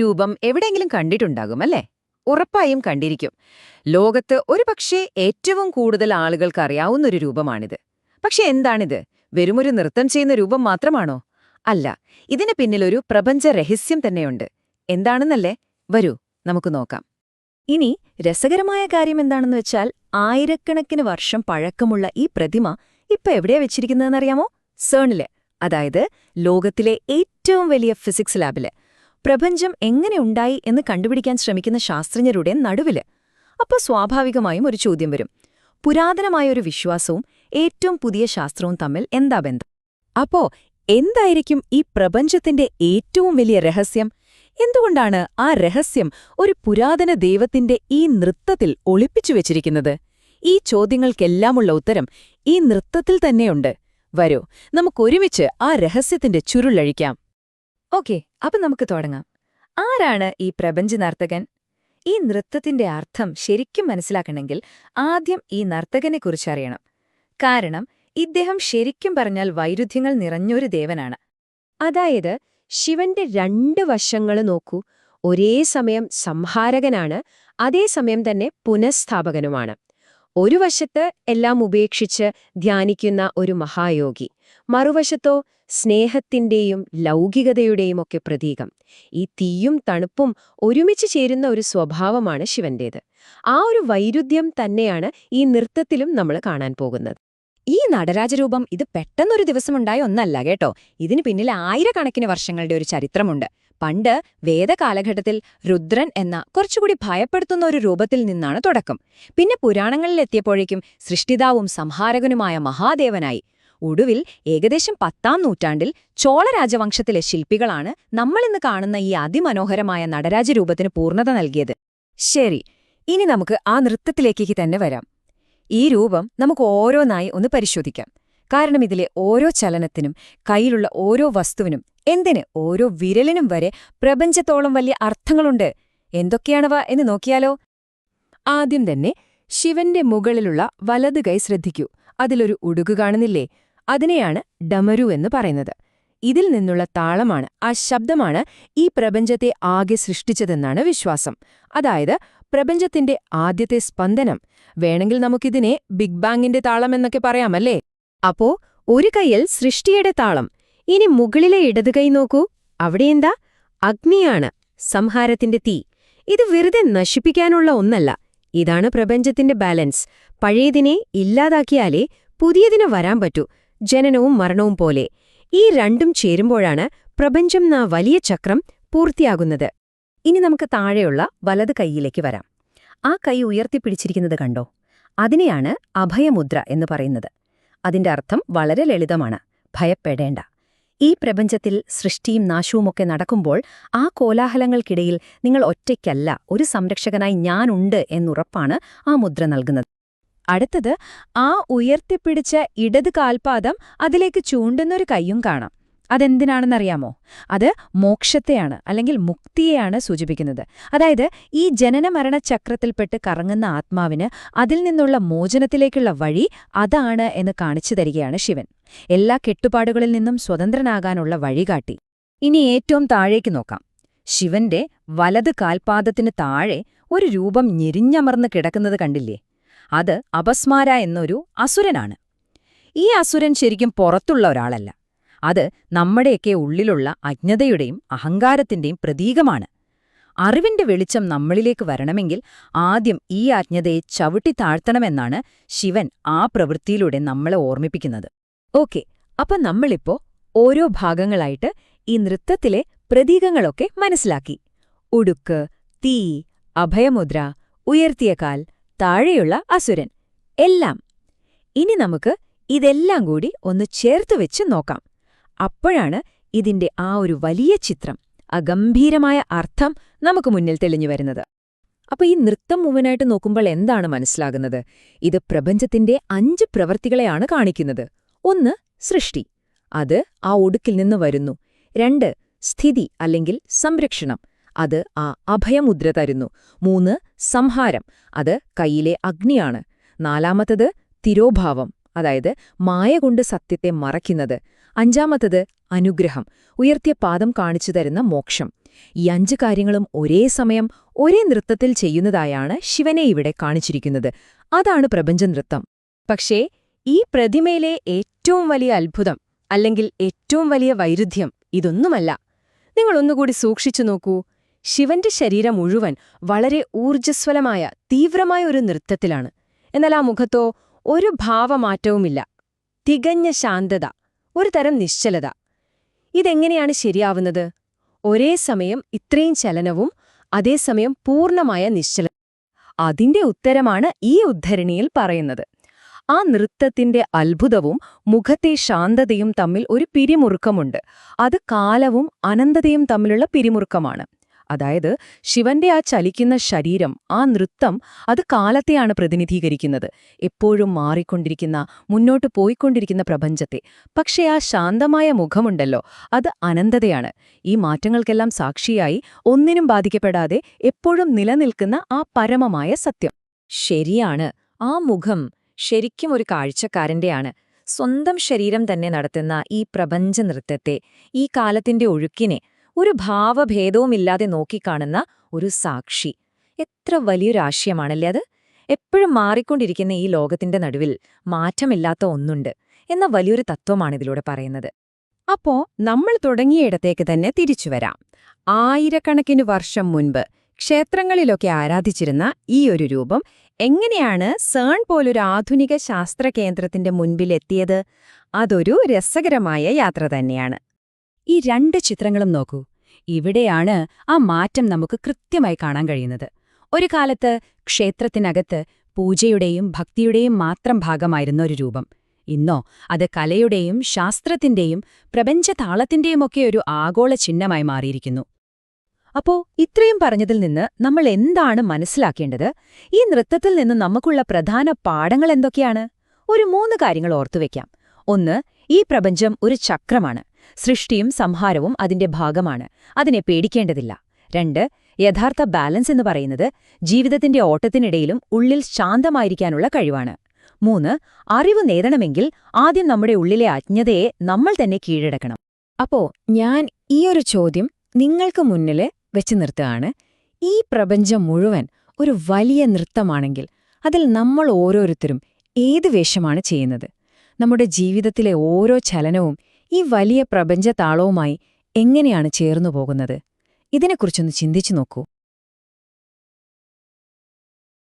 രൂപം എവിടെയെങ്കിലും കണ്ടിട്ടുണ്ടാകും അല്ലേ? ഉറപ്പായും കണ്ടിരിക്കും. ലോകത്ത് ഒരുപക്ഷെ ഏറ്റവും കൂടുതൽ ആളുകൾക്ക് അറിയാവുന്ന ഒരു രൂപമാണിത്. പക്ഷെ എന്താണിത്? വെറുമൊരു നൃത്തം ചെയ്യുന്ന രൂപം മാത്രമാണോ? അല്ല ഇതിന് പിന്നിലൊരു പ്രപഞ്ച രഹസ്യം തന്നെയുണ്ട്. എന്താണെന്നല്ലേ? വരൂ നമുക്ക് നോക്കാം. ഇനി രസകരമായ കാര്യം എന്താണെന്ന് വെച്ചാൽ ആയിരക്കണക്കിന് വർഷം പഴക്കമുള്ള ഈ പ്രതിമ ഇപ്പൊ എവിടെയാ വെച്ചിരിക്കുന്നതെന്നറിയാമോ? സേണിൽ. അതായത് ലോകത്തിലെ ഏറ്റവും വലിയ ഫിസിക്സ് ലാബിൽ. പ്രപഞ്ചം എങ്ങനെ ഉണ്ടായി എന്ന് കണ്ടുപിടിക്കാൻ ശ്രമിക്കുന്ന ശാസ്ത്രജ്ഞരുടെ നടുവിൽ അപ്പൊ സ്വാഭാവികമായും ഒരു ചോദ്യം വരും. പുരാതനമായ ഒരു വിശ്വാസവും ഏറ്റവും പുതിയ ശാസ്ത്രവും തമ്മിൽ എന്താ ബന്ധം? അപ്പോ എന്തായിരിക്കും ഈ പ്രപഞ്ചത്തിന്റെ ഏറ്റവും വലിയ രഹസ്യം? എന്തുകൊണ്ടാണ് ആ രഹസ്യം ഒരു പുരാതന ദൈവത്തിന്റെ ഈ നൃത്തത്തിൽ ഒളിപ്പിച്ചു വെച്ചിരിക്കുന്നത്? ഈ ചോദ്യങ്ങൾക്കെല്ലാമുള്ള ഉത്തരം ഈ നൃത്തത്തിൽ തന്നെയുണ്ട്. വരൂ നമുക്കൊരുമിച്ച് ആ രഹസ്യത്തിന്റെ ചുരുളഴിക്കാം ഓക്കെ അപ്പൊ നമുക്ക് തുടങ്ങാം. ആരാണ് ഈ പ്രപഞ്ച നർത്തകൻ? ഈ നൃത്തത്തിന്റെ അർത്ഥം ശരിക്കും മനസ്സിലാക്കണമെങ്കിൽ ആദ്യം ഈ നർത്തകനെക്കുറിച്ച് അറിയണം. കാരണം ഇദ്ദേഹം ശരിക്കും പറഞ്ഞാൽ വൈരുദ്ധ്യങ്ങൾ നിറഞ്ഞൊരു ദേവനാണ്. അതായത് ശിവന്റെ രണ്ട് വശങ്ങൾ നോക്കൂ. ഒരേ സമയം സംഹാരകനാണ് അതേസമയം തന്നെ പുനഃസ്ഥാപകനുമാണ്. ഒരു വശത്ത് എല്ലാം ഉപേക്ഷിച്ച് ധ്യാനിക്കുന്ന ഒരു മഹായോഗി. മറുവശത്തോ സ്നേഹത്തിന്റെയും ലൗകികതയുടെയും ഒക്കെ പ്രതീകം. ഈ തീയും തണുപ്പും ഒരുമിച്ച് ചേരുന്ന ഒരു സ്വഭാവമാണ് ശിവന്റേത്. ആ ഒരു വൈരുദ്ധ്യം തന്നെയാണ് ഈ നൃത്തത്തിലും നമ്മൾ കാണാൻ പോകുന്നത്. ഈ നടരാജരൂപം ഇത് പെട്ടെന്നൊരു ദിവസമുണ്ടായ ഒന്നല്ല കേട്ടോ. ഇതിന് പിന്നിൽ ആയിരക്കണക്കിന് വർഷങ്ങളുടെ ഒരു ചരിത്രമുണ്ട്. പണ്ട് വേദകാലഘട്ടത്തിൽ രുദ്രൻ എന്ന കുറച്ചുകൂടി ഭയപ്പെടുത്തുന്ന ഒരു രൂപത്തിൽ നിന്നാണ് തുടക്കം. പിന്നെ പുരാണങ്ങളിലെത്തിയപ്പോഴേക്കും സൃഷ്ടിതാവും സംഹാരകനുമായ മഹാദേവനായി. ഒടുവിൽ ഏകദേശം പത്താം നൂറ്റാണ്ടിൽ ചോള രാജവംശത്തിലെ ശില്പികളാണ് നമ്മളിന്ന് കാണുന്ന ഈ അതിമനോഹരമായ നടരാജ രൂപത്തിന് പൂർണത നൽകിയത്. ശരി ഇനി നമുക്ക് ആ നൃത്തത്തിലേക്ക് തന്നെ വരാം. ഈ രൂപം നമുക്ക് ഓരോന്നായി ഒന്ന് പരിശോധിക്കാം. കാരണം ഇതിലെ ഓരോ ചലനത്തിനും കയ്യിലുള്ള ഓരോ വസ്തുവിനും എന്തിന് ഓരോ വിരലിനും വരെ പ്രപഞ്ചത്തോളം വലിയ അർത്ഥങ്ങളുണ്ട്? എന്തൊക്കെയാണവ എന്ന് നോക്കിയാലോ? ആദ്യം തന്നെ ശിവന്റെ മുകളിലുള്ള വലത് കൈ ശ്രദ്ധിക്കൂ. അതിലൊരു ഉടുകു കാണുന്നില്ലേ? അതിനെയാണ് ഡമരു എന്ന് പറയുന്നത്. ഇതിൽ നിന്നുള്ള താളമാണ് ആ ശബ്ദമാണ് ഈ പ്രപഞ്ചത്തെ ആകെ സൃഷ്ടിച്ചതെന്നാണ് വിശ്വാസം. അതായത് പ്രപഞ്ചത്തിന്റെ ആദ്യത്തെ സ്പന്ദനം. വേണമെങ്കിൽ നമുക്കിതിനെ ബിഗ് ബാങ്ങിന്റെ താളം എന്നൊക്കെ പറയാമല്ലേ? അപ്പോ ഒരു കയ്യിൽ സൃഷ്ടിയുടെ താളം. ഇനി മുകളിലെ ഇടത് കൈ നോക്കൂ. അവിടെയെന്താ അഗ്നിയാണ് സംഹാരത്തിന്റെ തീ. ഇത് വെറുതെ നശിപ്പിക്കാനുള്ള ഒന്നല്ല. ഇതാണ് പ്രപഞ്ചത്തിന്റെ ബാലൻസ്. പഴയതിനെ ഇല്ലാതാക്കിയാലേ പുതിയതിന് വരാൻ പറ്റൂ. ജനനവും മരണവും പോലെ. ഈ രണ്ടും ചേരുമ്പോഴാണ് പ്രപഞ്ചം എന്ന വലിയ ചക്രം പൂർത്തിയാകുന്നത്. ഇനി നമുക്ക് താഴെയുള്ള വലത് കൈയിലേക്ക് വരാം. ആ കൈ ഉയർത്തിപ്പിടിച്ചിരിക്കുന്നത് കണ്ടോ? അതിനെയാണ് അഭയമുദ്ര എന്ന് പറയുന്നത്. അതിന്റെ അർത്ഥം വളരെ ലളിതമാണ്. ഭയപ്പെടേണ്ട. ഈ പ്രപഞ്ചത്തിൽ സൃഷ്ടിയും നാശവുമൊക്കെ നടക്കുമ്പോൾ ആ കോലാഹലങ്ങൾക്കിടയിൽ നിങ്ങൾ ഒറ്റയ്ക്കല്ല ഒരു സംരക്ഷകനായി ഞാനുണ്ട് എന്നുറപ്പാണ് ആ മുദ്ര നൽകുന്നത്. അടുത്തത് ആ ഉയർത്തിപ്പിടിച്ച ഇടത് കാൽപാദം അതിലേക്ക് ചൂണ്ടുന്നൊരു കൈയും കാണാം. അതെന്തിനാണെന്നറിയാമോ? അത് മോക്ഷത്തെയാണ് അല്ലെങ്കിൽ മുക്തിയെയാണ് സൂചിപ്പിക്കുന്നത്. അതായത് ഈ ജനനമരണ ചക്രത്തിൽപ്പെട്ട് കറങ്ങുന്ന ആത്മാവിന് അതിൽ നിന്നുള്ള മോചനത്തിലേക്കുള്ള വഴി അതാണ് എന്ന് കാണിച്ചു തരികയാണ് ശിവൻ. എല്ലാ കെട്ടുപാടുകളിൽ നിന്നും സ്വതന്ത്രനാകാനുള്ള വഴികാട്ടി ഇനി ഏറ്റവും താഴേക്ക് നോക്കാം. ശിവന്റെ വലത് കാൽപാദത്തിന് താഴെ ഒരു രൂപം ഞെരിഞ്ഞമർന്ന് കിടക്കുന്നത് കണ്ടില്ലേ? അത് അപസ്മാര എന്നൊരു അസുരനാണ്. ഈ അസുരൻ ശരിക്കും പുറത്തുള്ള ഒരാളല്ല. അത് നമ്മുടെയൊക്കെ ഉള്ളിലുള്ള അജ്ഞതയുടെയും അഹങ്കാരത്തിന്റെയും പ്രതീകമാണ്. അറിവിന്റെ വെളിച്ചം നമ്മളിലേക്ക് വരണമെങ്കിൽ ആദ്യം ഈ അജ്ഞതയെ ചവിട്ടി താഴ്ത്തണമെന്നാണ് ശിവൻ ആ പ്രവൃത്തിയിലൂടെ നമ്മളെ ഓർമ്മിപ്പിക്കുന്നത്. ഓക്കെ അപ്പൊ നമ്മളിപ്പോ ഓരോ ഭാഗങ്ങളായിട്ട് ഈ നൃത്തത്തിലെ പ്രതീകങ്ങളൊക്കെ മനസ്സിലാക്കി. ഉടുക്ക് തീ അഭയമുദ്ര ഉയർത്തിയ കാൽ താഴെയുള്ള അസുരൻ. എല്ലാം. ഇനി നമുക്ക് ഇതെല്ലാം കൂടി ഒന്ന് ചേർത്ത് വെച്ച് നോക്കാം. അപ്പോഴാണ് ഇതിന്റെ ആ ഒരു വലിയ ചിത്രം അഗംഭീരമായ ഗംഭീരമായ അർത്ഥം നമുക്ക് മുന്നിൽ തെളിഞ്ഞു വരുന്നത്. അപ്പോൾ ഈ നൃത്തം മുവനായിട്ട് നോക്കുമ്പോൾ എന്താണ് മനസ്സിലാകുന്നത്? ഇത് പ്രപഞ്ചത്തിന്റെ അഞ്ച് പ്രവൃത്തികളെയാണ് കാണിക്കുന്നത്. ഒന്ന് സൃഷ്ടി. അത് ആ ഒടുക്കിൽ നിന്ന് വരുന്നു. രണ്ട് സ്ഥിതി അല്ലെങ്കിൽ സംരക്ഷണം. അത് ആ അഭയമുദ്ര തരുന്നു. മൂന്ന് സംഹാരം. അത് കയ്യിലെ അഗ്നിയാണ്. നാലാമത്തത് തിരോഭാവം. അതായത് മായ കൊണ്ട് സത്യത്തെ മറയ്ക്കുന്നത്. അഞ്ചാമത്തത് അനുഗ്രഹം. ഉയർത്തിയ പാദം കാണിച്ചു തരുന്ന മോക്ഷം. ഈ അഞ്ച് കാര്യങ്ങളും ഒരേ സമയം ഒരേ നൃത്തത്തിൽ ചെയ്യുന്നതായാണ് ശിവനെ ഇവിടെ കാണിച്ചിരിക്കുന്നത്. അതാണ് പ്രപഞ്ചനൃത്തം പക്ഷേ ഈ പ്രതിമയിലെ ഏറ്റവും വലിയ അത്ഭുതം അല്ലെങ്കിൽ ഏറ്റവും വലിയ വൈരുദ്ധ്യം ഇതൊന്നുമല്ല. നിങ്ങളൊന്നുകൂടി സൂക്ഷിച്ചു നോക്കൂ. ശിവന്റെ ശരീരം മുഴുവൻ വളരെ ഊർജസ്വലമായ തീവ്രമായ ഒരു നൃത്തത്തിലാണ്. എന്നാൽ ആ മുഖത്തോ ഒരു ഭാവമാറ്റവുമില്ല. തികഞ്ഞ ശാന്തത ഒരു തരം നിശ്ചലത. ഇതെങ്ങനെയാണ് ശരിയാവുന്നത്? ഒരേ സമയം ഇത്രയും ചലനവും അതേസമയം പൂർണമായ നിശ്ചല അതിന്റെ ഉത്തരമാണ് ഈ ഉദ്ധരണിയിൽ പറയുന്നത്. ആ നൃത്തത്തിന്റെ അത്ഭുതവും മുഖത്തെ ശാന്തതയും തമ്മിൽ ഒരു പിരിമുറുക്കമുണ്ട്. അത് കാലവും അനന്തതയും തമ്മിലുള്ള പിരിമുറുക്കമാണ്. അതായത് ശിവന്റെ ആ ചലിക്കുന്ന ശരീരം ആ നൃത്തം അത് കാലത്തെയാണ് പ്രതിനിധീകരിക്കുന്നത്. എപ്പോഴും മാറിക്കൊണ്ടിരിക്കുന്ന മുന്നോട്ട് പോയിക്കൊണ്ടിരിക്കുന്ന പ്രപഞ്ചത്തെ. പക്ഷേ ആ ശാന്തമായ മുഖമുണ്ടല്ലോ അത് അനന്തതയാണ്. ഈ മാറ്റങ്ങൾക്കെല്ലാം സാക്ഷിയായി ഒന്നിനും ബാധിക്കപ്പെടാതെ എപ്പോഴും നിലനിൽക്കുന്ന ആ പരമമായ സത്യം. ശരിയാണ് ആ മുഖം ശരിക്കും ഒരു കാഴ്ചക്കാരന്റെയാണ്. സ്വന്തം ശരീരം തന്നെ നടത്തുന്ന ഈ പ്രപഞ്ച നൃത്തത്തെ ഈ കാലത്തിന്റെ ഒഴുക്കിനെ ഒരു ഭാവഭേദവുമില്ലാതെ നോക്കിക്കാണുന്ന ഒരു സാക്ഷി. എത്ര വലിയൊരാശയമാണല്ലേ അത്? എപ്പോഴും മാറിക്കൊണ്ടിരിക്കുന്ന ഈ ലോകത്തിന്റെ നടുവിൽ മാറ്റമില്ലാത്ത ഒന്നുണ്ട് എന്ന വലിയൊരു തത്വമാണിതിലൂടെ പറയുന്നത്. അപ്പോ നമ്മൾ തുടങ്ങിയയിടത്തേക്ക് തന്നെ തിരിച്ചുവരാം ആയിരക്കണക്കിന് വർഷം മുൻപ് ക്ഷേത്രങ്ങളിലൊക്കെ ആരാധിച്ചിരുന്ന ഈ ഒരു രൂപം എങ്ങനെയാണ് സേൺ പോലൊരു ആധുനിക ശാസ്ത്ര കേന്ദ്രത്തിന്റെ മുൻപിലെത്തിയത്? അതൊരു രസകരമായ യാത്ര തന്നെയാണ്. ഈ രണ്ട് ചിത്രങ്ങളും നോക്കൂ. ഇവിടെയാണ് ആ മാറ്റം നമുക്ക് കൃത്യമായി കാണാൻ കഴിയുന്നത്. ഒരു കാലത്ത് ക്ഷേത്രത്തിനകത്ത് പൂജയുടെയും ഭക്തിയുടെയും മാത്രം ഭാഗമായിരുന്ന ഒരു രൂപം. ഇന്നോ അത് കലയുടെയും ശാസ്ത്രത്തിന്റെയും പ്രപഞ്ചതാളത്തിന്റെയുമൊക്കെ ഒരു ആഗോള ചിഹ്നമായി മാറിയിരിക്കുന്നു. അപ്പോ ഇത്രയും പറഞ്ഞതിൽ നിന്ന് നമ്മൾ എന്താണ് മനസ്സിലാക്കേണ്ടത്? ഈ നൃത്തത്തിൽ നിന്ന് നമുക്കുള്ള പ്രധാന പാഠങ്ങൾ എന്തൊക്കെയാണ്? ഒരു മൂന്ന് കാര്യങ്ങൾ ഓർത്തുവെക്കാം ഒന്ന് ഈ പ്രപഞ്ചം ഒരു ചക്രമാണ്. സൃഷ്ടിയും സംഹാരവും അതിന്റെ ഭാഗമാണ്. അതിനെ പേടിക്കേണ്ടതില്ല. രണ്ട് യഥാർത്ഥ ബാലൻസ് എന്ന് പറയുന്നത് ജീവിതത്തിന്റെ ഓട്ടത്തിനിടയിലും ഉള്ളിൽ ശാന്തമായിരിക്കാനുള്ള കഴിവാണ്. മൂന്ന് അറിവ് നേടണമെങ്കിൽ ആദ്യം നമ്മുടെ ഉള്ളിലെ അജ്ഞതയെ നമ്മൾ തന്നെ കീഴടക്കണം. അപ്പോ ഞാൻ ഈ ഒരു ചോദ്യം നിങ്ങൾക്ക് മുന്നിൽ വെച്ച് നിർത്തുകയാണ്. ഈ പ്രപഞ്ചം മുഴുവൻ ഒരു വലിയ നൃത്തമാണെങ്കിൽ അതിൽ നമ്മൾ ഓരോരുത്തരും ഏത് വേഷമാണ് ചെയ്യുന്നത്? നമ്മുടെ ജീവിതത്തിലെ ഓരോ ചലനവും ഈ വലിയ പ്രപഞ്ചതാളവുമായി എങ്ങനെയാണ് ചേർന്നു പോകുന്നത് ഇതിനെക്കുറിച്ചൊന്ന് ചിന്തിച്ചു നോക്കൂ.